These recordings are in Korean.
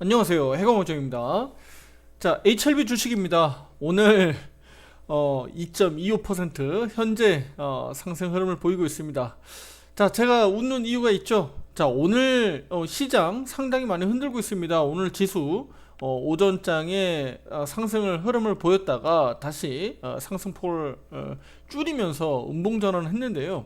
안녕하세요. 해광호정입니다. 자, HLB 주식입니다. 오늘 어, 2.25% 현재 어, 상승 흐름을 보이고 있습니다. 자, 제가 웃는 이유가 있죠. 자, 오늘 어, 시장 상당히 많이 흔들고 있습니다. 오늘 지수 어, 오전장에 어, 상승을 흐름을 보였다가 다시 어, 상승폭을 어, 줄이면서 음봉 전환을 했는데요.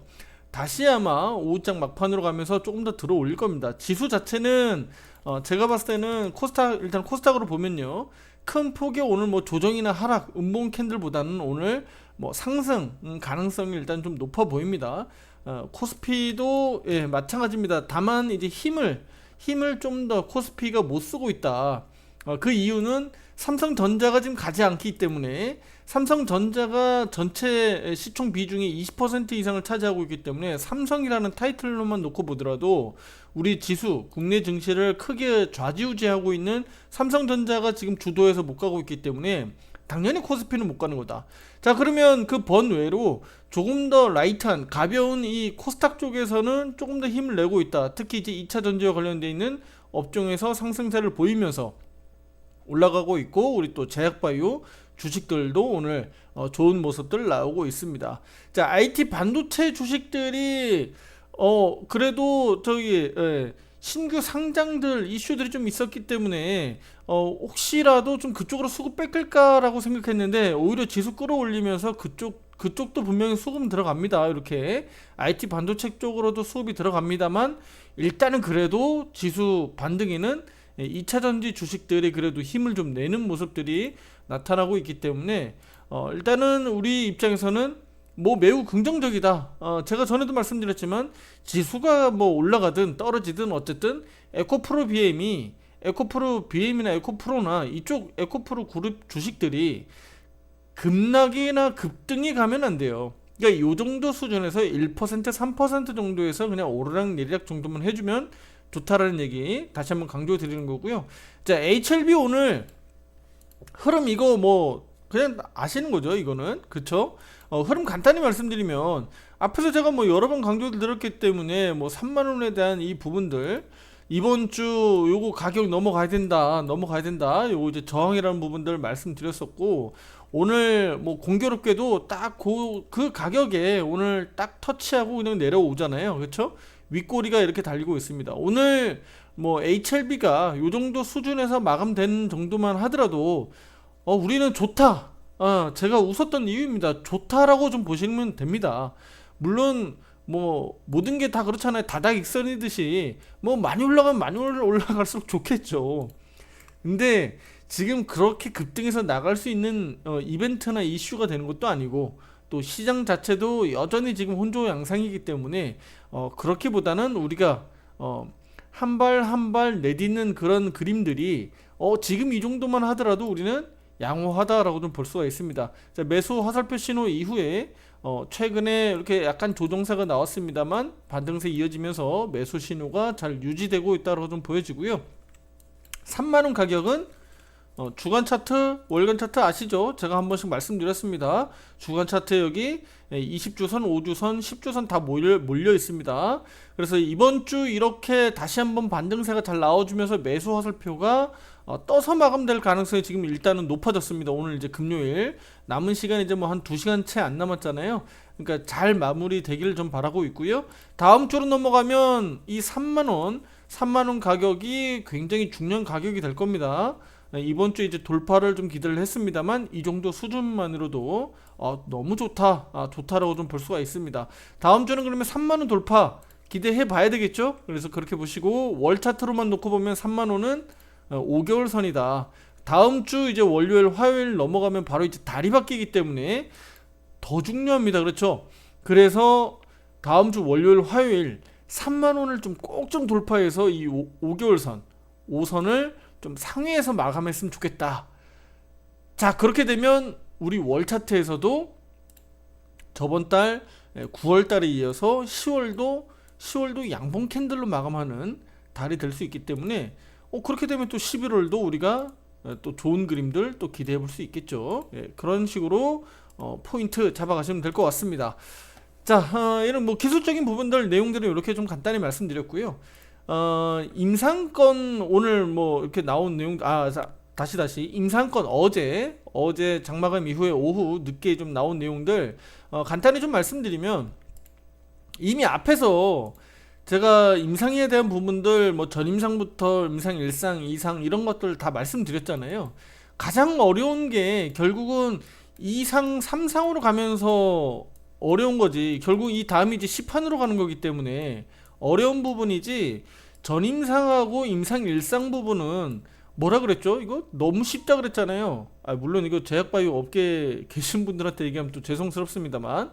다시 아마 오후장 막판으로 가면서 조금 더 들어 올릴 겁니다. 지수 자체는 어, 제가 봤을 때는 코스닥 일단 코스닥으로 보면요. 큰 폭의 오늘 뭐 조정이나 하락, 음봉 캔들보다는 오늘 뭐 상승 음, 가능성이 일단 좀 높아 보입니다. 어, 코스피도 예, 마찬가지입니다. 다만 이제 힘을 힘을 좀 더 코스피가 못 쓰고 있다. 어, 그 이유는 삼성전자가 지금 가지 않기 때문에 삼성전자가 전체 시총 비중이 20% 이상을 차지하고 있기 때문에 삼성이라는 타이틀로만 놓고 보더라도 우리 지수 국내 증시를 크게 좌지우지하고 있는 삼성전자가 지금 주도해서 못 가고 있기 때문에 당연히 코스피는 못 가는 거다. 자 그러면 그 번외로 조금 더 라이트한 가벼운 이 코스닥 쪽에서는 조금 더 힘을 내고 있다. 특히 이제 2차 전지와 관련돼 있는 업종에서 상승세를 보이면서 올라가고 있고 우리 또 제약바이오 주식들도 오늘 어, 좋은 모습들 나오고 있습니다. 자 IT 반도체 주식들이 어 그래도 저기 예, 신규 상장들 이슈들이 좀 있었기 때문에 어 혹시라도 좀 그쪽으로 수급 뺏길까라고 생각했는데 오히려 지수 끌어올리면서 그쪽 그쪽도 분명히 수급 들어갑니다. 이렇게 IT 반도체 쪽으로도 수급이 들어갑니다만 일단은 그래도 지수 반등에는 2차 전지 주식들이 그래도 힘을 좀 내는 모습들이 나타나고 있기 때문에 어 일단은 우리 입장에서는 뭐 매우 긍정적이다. 어, 제가 전에도 말씀드렸지만 지수가 뭐 올라가든 떨어지든 어쨌든 에코프로 BM이 에코프로 BM이나 에코프로나 이쪽 에코프로 그룹 주식들이 급락이나 급등이 가면 안 돼요. 그러니까 요 정도 수준에서 1% 3% 정도에서 그냥 오르락 내리락 정도만 해주면 좋다라는 얘기 다시 한번 강조해 드리는 거고요. 자 HLB 오늘 흐름 이거 뭐 그냥 아시는 거죠 이거는 그쵸? 어, 흐름 간단히 말씀드리면 앞에서 제가 뭐 여러 번 강조를 드렸기 때문에 뭐 3만 원에 대한 이 부분들 이번 주 요거 가격 넘어가야 된다 넘어가야 된다 요거 이제 저항이라는 부분들 말씀드렸었고 오늘 뭐 공교롭게도 딱그 가격에 오늘 딱 터치하고 그냥 내려오잖아요 그렇죠 윗꼬리가 이렇게 달리고 있습니다 오늘 뭐 HLB가 요 정도 수준에서 마감된 정도만 하더라도 어 우리는 좋다 어, 제가 웃었던 이유입니다. 좋다라고 좀 보시면 됩니다. 물론 뭐 모든 게 다 그렇잖아요. 다닥 익선이듯이 뭐 많이 올라가면 많이 올라갈수록 좋겠죠. 근데 지금 그렇게 급등해서 나갈 수 있는 어, 이벤트나 이슈가 되는 것도 아니고 또 시장 자체도 여전히 지금 혼조 양상이기 때문에 어, 그렇게보다는 우리가 어, 한 발 한 발 내딛는 그런 그림들이 어, 지금 이 정도만 하더라도 우리는 양호하다라고 좀 볼 수가 있습니다. 자, 매수 화살표 신호 이후에 어, 최근에 이렇게 약간 조정세가 나왔습니다만 반등세 이어지면서 매수 신호가 잘 유지되고 있다고 좀 보여지고요. 3만원 가격은 어, 주간 차트, 월간 차트 아시죠? 제가 한 번씩 말씀드렸습니다. 주간 차트 여기 20주선, 5주선, 10주선 다 몰려, 몰려 있습니다. 그래서 이번 주 이렇게 다시 한번 반등세가 잘 나와주면서 매수 화살표가 어, 떠서 마감될 가능성이 지금 일단은 높아졌습니다. 오늘 이제 금요일 남은 시간 이제 뭐 한 2시간 채 안 남았잖아요. 그러니까 잘 마무리 되기를 좀 바라고 있고요. 다음 주로 넘어가면 이 3만 원, 3만 원 가격이 굉장히 중요한 가격이 될 겁니다. 네, 이번 주 이제 돌파를 좀 기대를 했습니다만 이 정도 수준만으로도 어, 너무 좋다, 아, 좋다라고 좀 볼 수가 있습니다. 다음 주는 그러면 3만 원 돌파 기대해 봐야 되겠죠? 그래서 그렇게 보시고 월 차트로만 놓고 보면 3만 원은 5개월 어, 선이다. 다음 주 이제 월요일, 화요일 넘어가면 바로 이제 달이 바뀌기 때문에 더 중요합니다. 그렇죠? 그래서 다음 주 월요일, 화요일 3만 원을 좀 꼭좀 돌파해서 이 5, 5개월 선, 5선을 좀 상위에서 마감했으면 좋겠다. 자, 그렇게 되면 우리 월 차트에서도 저번 달 9월 달에 이어서 10월도 10월도 양봉 캔들로 마감하는 달이 될 수 있기 때문에 어, 그렇게 되면 또 11월도 우리가 어, 또 좋은 그림들 또 기대해 볼 수 있겠죠. 예, 그런 식으로 어, 포인트 잡아가시면 될 것 같습니다. 자, 어, 이런 뭐 기술적인 부분들 내용들은 이렇게 좀 간단히 말씀드렸고요. 어, 임상권 오늘 뭐 이렇게 나온 내용 아 자, 다시 다시 임상권 어제 어제 장마감 이후에 오후 늦게 좀 나온 내용들 어, 간단히 좀 말씀드리면 이미 앞에서 제가 임상에 대한 부분들 뭐 전임상부터 임상 1상, 2상 이런 것들 다 말씀드렸잖아요. 가장 어려운 게 결국은 2상, 3상으로 가면서 어려운 거지. 결국 이 다음이 이제 시판으로 가는 거기 때문에 어려운 부분이지 전임상하고 임상 1상 부분은 뭐라 그랬죠? 이거 너무 쉽다 그랬잖아요. 아, 물론 이거 제약바이오 업계에 계신 분들한테 얘기하면 또 죄송스럽습니다만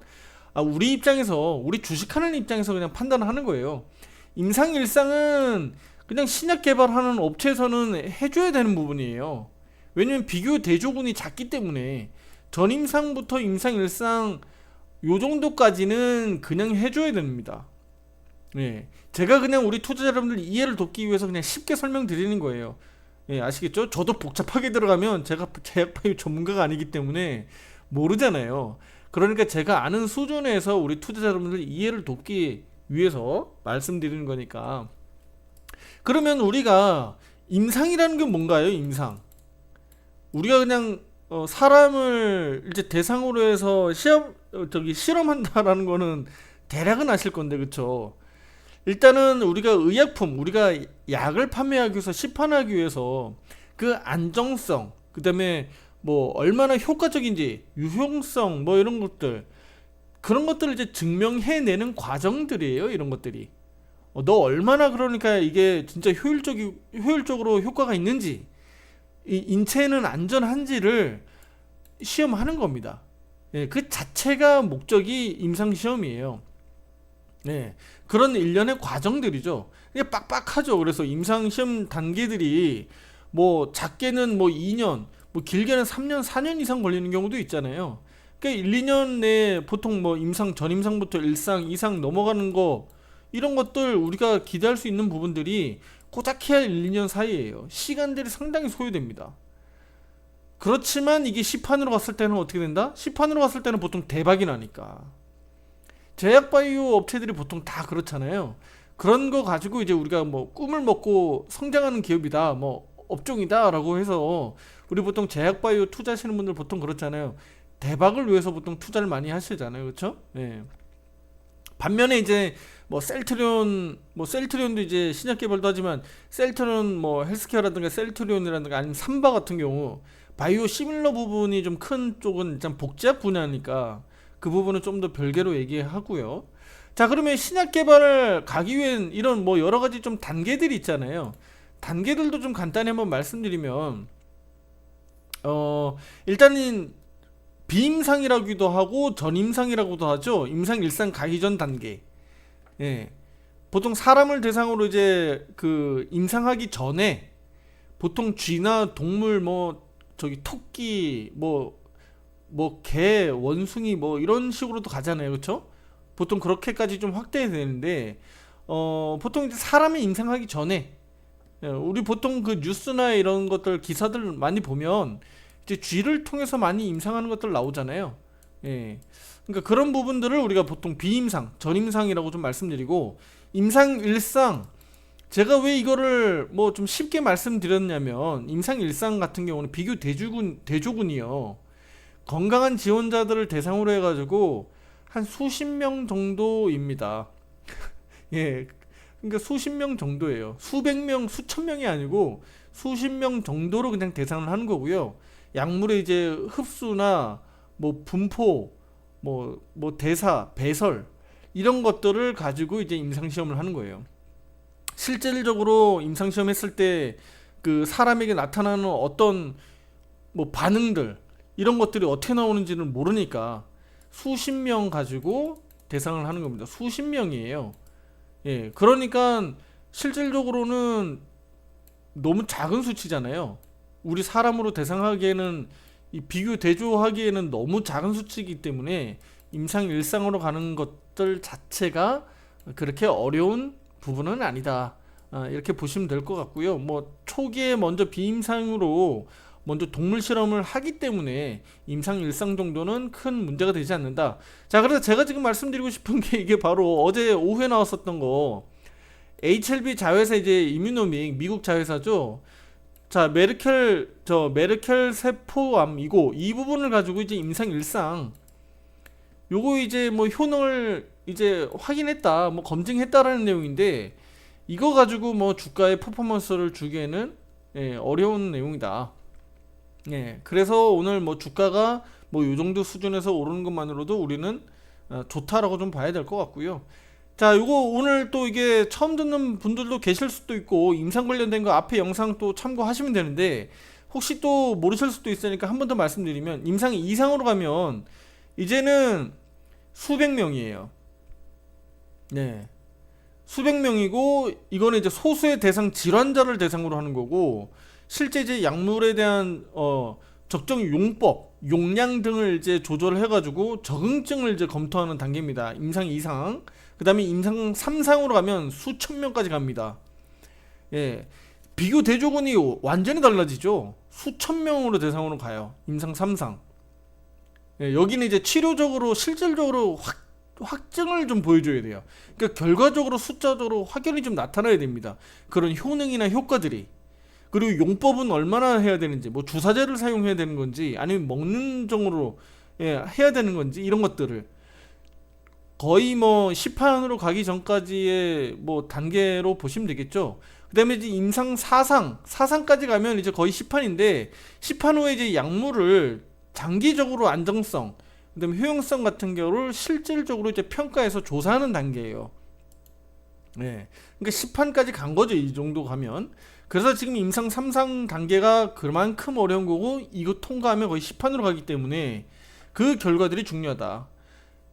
아, 우리 입장에서 우리 주식하는 입장에서 그냥 판단을 하는 거예요. 임상 일상은 그냥 신약 개발하는 업체에서는 해줘야 되는 부분이에요. 왜냐면 비교 대조군이 작기 때문에 전임상부터 임상 일상 요 정도까지는 그냥 해줘야 됩니다. 예, 제가 그냥 우리 투자자 여러분들 이해를 돕기 위해서 그냥 쉽게 설명드리는 거예요. 예, 아시겠죠? 저도 복잡하게 들어가면 제가 제약바이오 전문가가 아니기 때문에 모르잖아요. 그러니까 제가 아는 수준에서 우리 투자자 여러분들 이해를 돕기 위해서 말씀드리는 거니까. 그러면 우리가 임상이라는 게 뭔가요? 임상. 우리가 그냥 어, 사람을 이제 대상으로 해서 시험 어, 저기 실험한다라는 거는 대략은 아실 건데 그쵸? 일단은 우리가 의약품, 우리가 약을 판매하기 위해서 시판하기 위해서 그 안정성, 그 다음에 뭐 얼마나 효과적인지, 유용성, 뭐 이런 것들 그런 것들을 이제 증명해내는 과정들이에요. 이런 것들이. 어, 너 얼마나 그러니까 이게 진짜 효율적이 효율적으로 효과가 있는지, 이 인체는 안전한지를 시험하는 겁니다. 예, 그 자체가 목적이 임상 시험이에요. 네. 그런 일련의 과정들이죠. 이게 빡빡하죠. 그래서 임상 시험 단계들이 뭐 작게는 뭐 2년, 뭐 길게는 3년, 4년 이상 걸리는 경우도 있잖아요. 그러니까 1, 2년 내에 보통 뭐 임상 전임상부터 1상, 2상 넘어가는 거 이런 것들 우리가 기대할 수 있는 부분들이 고작 해야 1, 2년 사이에요. 시간들이 상당히 소요됩니다. 그렇지만 이게 시판으로 갔을 때는 어떻게 된다? 시판으로 갔을 때는 보통 대박이 나니까. 제약 바이오 업체들이 보통 다 그렇잖아요. 그런 거 가지고 이제 우리가 뭐 꿈을 먹고 성장하는 기업이다, 뭐 업종이다라고 해서 우리 보통 제약 바이오 투자하시는 분들 보통 그렇잖아요. 대박을 위해서 보통 투자를 많이 하시잖아요, 그렇죠? 예. 반면에 이제 뭐 셀트리온, 뭐 셀트리온도 이제 신약 개발도 하지만 셀트리온 뭐 헬스케어라든가 셀트리온이라든가 아니면 삼바 같은 경우 바이오 시밀러 부분이 좀 큰 쪽은 일단 복제약 분야니까 그 부분은 좀 더 별개로 얘기하고요. 자, 그러면 신약 개발을 가기 위한 이런 뭐 여러 가지 좀 단계들이 있잖아요. 단계들도 좀 간단히 한번 말씀드리면 어, 일단은 비임상이라기도 하고 전임상이라고도 하죠. 임상 일상 가기 전 단계. 예. 보통 사람을 대상으로 이제 그 임상하기 전에 보통 쥐나 동물 뭐 저기 토끼 뭐 뭐 개, 원숭이 뭐 이런 식으로도 가잖아요. 그렇죠? 보통 그렇게까지 좀 확대해야 되는데 어 보통 이제 사람이 임상하기 전에 예, 우리 보통 그 뉴스나 이런 것들 기사들 많이 보면 이제 쥐를 통해서 많이 임상하는 것들 나오잖아요. 예. 그러니까 그런 부분들을 우리가 보통 비임상, 전임상이라고 좀 말씀드리고 임상 일상 제가 왜 이거를 뭐 좀 쉽게 말씀드렸냐면 임상 일상 같은 경우는 비교 대조군 대조군이요. 건강한 지원자들을 대상으로 해가지고 한 수십 명 정도입니다. 예, 그러니까 수십 명 정도예요. 수백 명, 수천 명이 아니고 수십 명 정도로 그냥 대상을 하는 거고요. 약물의 이제 흡수나 뭐 분포, 뭐, 뭐 대사, 배설 이런 것들을 가지고 이제 임상 시험을 하는 거예요. 실질적으로 임상 시험 했을 때 그 사람에게 나타나는 어떤 뭐 반응들 이런 것들이 어떻게 나오는지는 모르니까 수십 명 가지고 대상을 하는 겁니다. 수십 명이에요. 예, 그러니까 실질적으로는 너무 작은 수치잖아요. 우리 사람으로 대상하기에는 이 비교 대조하기에는 너무 작은 수치이기 때문에 임상 일상으로 가는 것들 자체가 그렇게 어려운 부분은 아니다. 아, 이렇게 보시면 될 것 같고요. 뭐 초기에 먼저 비임상으로 먼저 동물 실험을 하기 때문에 임상 일상 정도는 큰 문제가 되지 않는다. 자, 그래서 제가 지금 말씀드리고 싶은 게 이게 바로 어제 오후에 나왔었던 거 HLB 자회사 이제 이뮤노믹 미국 자회사죠. 자 메르켈 저 메르켈 세포암이고 이 부분을 가지고 이제 임상 일상 요거 이제 뭐 효능을 이제 확인했다 뭐 검증했다라는 내용인데 이거 가지고 뭐 주가의 퍼포먼스를 주기에는 예, 어려운 내용이다. 예, 그래서 오늘 뭐 주가가 뭐 요 정도 수준에서 오르는 것만으로도 우리는 어, 좋다라고 좀 봐야 될 것 같고요. 자, 요거 오늘 또 이게 처음 듣는 분들도 계실 수도 있고 임상 관련된 거 앞에 영상 또 참고하시면 되는데 혹시 또 모르실 수도 있으니까 한 번 더 말씀드리면 임상 이상으로 가면 이제는 수백 명이에요. 네. 수백 명이고 이거는 이제 소수의 대상 질환자를 대상으로 하는 거고 실제 이제 약물에 대한 어 적정 용법, 용량 등을 이제 조절해 가지고 적응증을 이제 검토하는 단계입니다. 임상 2상. 그다음에 임상 3상으로 가면 수천 명까지 갑니다. 예. 비교 대조군이 완전히 달라지죠. 수천 명으로 대상으로 가요. 임상 3상. 예, 여기는 이제 치료적으로 실질적으로 확 확증을 좀 보여줘야 돼요. 그러니까 결과적으로 숫자적으로 확연히 좀 나타나야 됩니다. 그런 효능이나 효과들이. 그리고 용법은 얼마나 해야 되는지, 뭐 주사제를 사용해야 되는 건지, 아니면 먹는 정으로 예, 해야 되는 건지 이런 것들을 거의 뭐 시판으로 가기 전까지의 뭐 단계로 보시면 되겠죠. 그다음에 이제 임상 4상, 4상까지 가면 이제 거의 시판인데 시판 후에 이제 약물을 장기적으로 안정성, 그다음에 효용성 같은 경우를 실질적으로 이제 평가해서 조사하는 단계예요. 네. 그러니까 시판까지 간 거죠. 이 정도 가면. 그래서 지금 임상 3상 단계가 그만큼 어려운 거고 이거 통과하면 거의 시판으로 가기 때문에 그 결과들이 중요하다.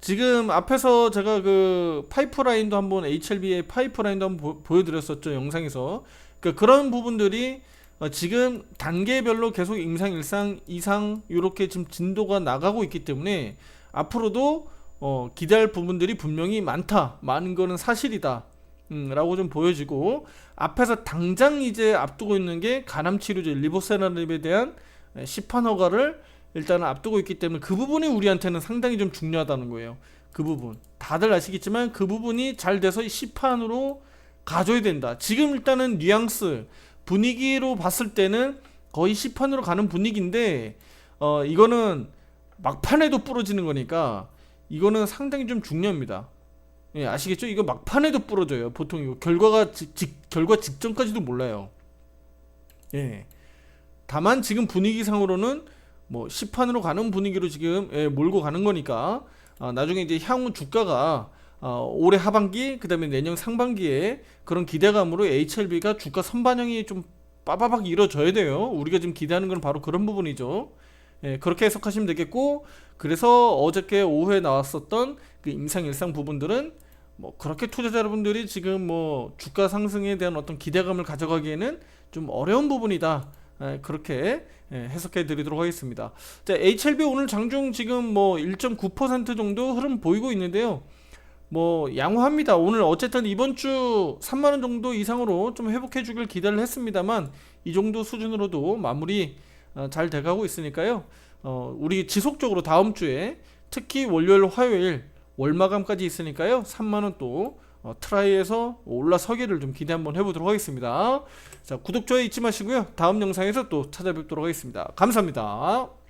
지금 앞에서 제가 그 파이프라인도 한번 HLB의 파이프라인도 한번 보, 여드렸었죠 영상에서 그러니까 그런 부분들이 어, 지금 단계별로 계속 임상, 일상, 이상 이렇게 지금 진도가 나가고 있기 때문에 앞으로도 어, 기대할 부분들이 분명히 많다. 많은 거는 사실이다. 음, 라고 좀 보여지고 앞에서 당장 이제 앞두고 있는 게 간암 치료제 리보세라립에 대한 시판 허가를 일단은 앞두고 있기 때문에 그 부분이 우리한테는 상당히 좀 중요하다는 거예요. 그 부분. 다들 아시겠지만 그 부분이 잘 돼서 시판으로 가져야 된다. 지금 일단은 뉘앙스 분위기로 봤을 때는 거의 시판으로 가는 분위기인데 어 이거는 막판에도 부러지는 거니까 이거는 상당히 좀 중요합니다. 예, 아시겠죠? 이거 막판에도 부러져요. 보통 이거 결과가 직, 직, 결과 직전까지도 몰라요. 예. 다만 지금 분위기상으로는 뭐 시판으로 가는 분위기로 지금 예, 몰고 가는 거니까 아, 나중에 이제 향후 주가가 어, 올해 하반기 그다음에 내년 상반기에 그런 기대감으로 HLB가 주가 선반영이 좀 빠바박 이루어져야 돼요. 우리가 지금 기대하는 건 바로 그런 부분이죠. 예, 그렇게 해석하시면 되겠고 그래서 어저께 오후에 나왔었던 그 임상 일상 부분들은 뭐 그렇게 투자자 여러분들이 지금 뭐 주가 상승에 대한 어떤 기대감을 가져가기에는 좀 어려운 부분이다. 예, 그렇게 예, 해석해 드리도록 하겠습니다. 자, HLB 오늘 장중 지금 뭐 1.9% 정도 흐름 보이고 있는데요. 뭐 양호합니다. 오늘 어쨌든 이번 주 3만 원 정도 이상으로 좀 회복해 주길 기대를 했습니다만 이 정도 수준으로도 마무리 어, 잘 돼가고 있으니까요. 어, 우리 지속적으로 다음 주에 특히 월요일, 화요일 월마감까지 있으니까요. 3만 원또 어, 트라이에서 올라서기를 좀 기대 한번 해보도록 하겠습니다. 자 구독 좋아요 잊지 마시고요. 다음 영상에서 또 찾아뵙도록 하겠습니다. 감사합니다.